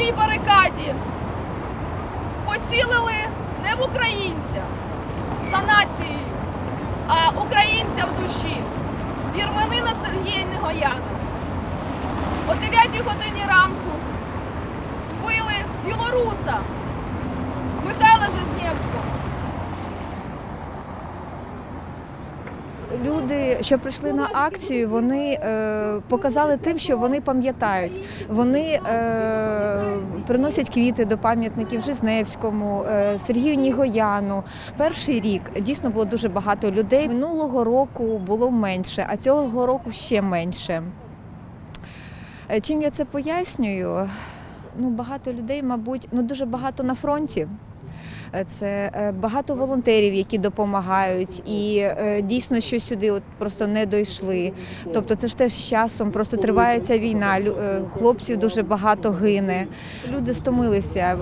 цій барикаді поцілили не в українця за нацією, а українця в душі. Вірменина Сергія Негояна. О 9 годині ранку вбили білоруса Люди, що прийшли на акцію, вони е, показали тим, що вони пам'ятають. Вони е, приносять квіти до пам'ятників Жизневському, е, Сергію Нігояну. Перший рік дійсно було дуже багато людей. Минулого року було менше, а цього року ще менше. Чим я це пояснюю? Ну, багато людей, мабуть, ну дуже багато на фронті. Е, Це е, багато волонтерів, які допомагають, і е, дійсно, що сюди от просто не дійшли. Тобто, це ж теж з часом просто триває ця війна. Хлопців дуже багато гине. Люди стомилися.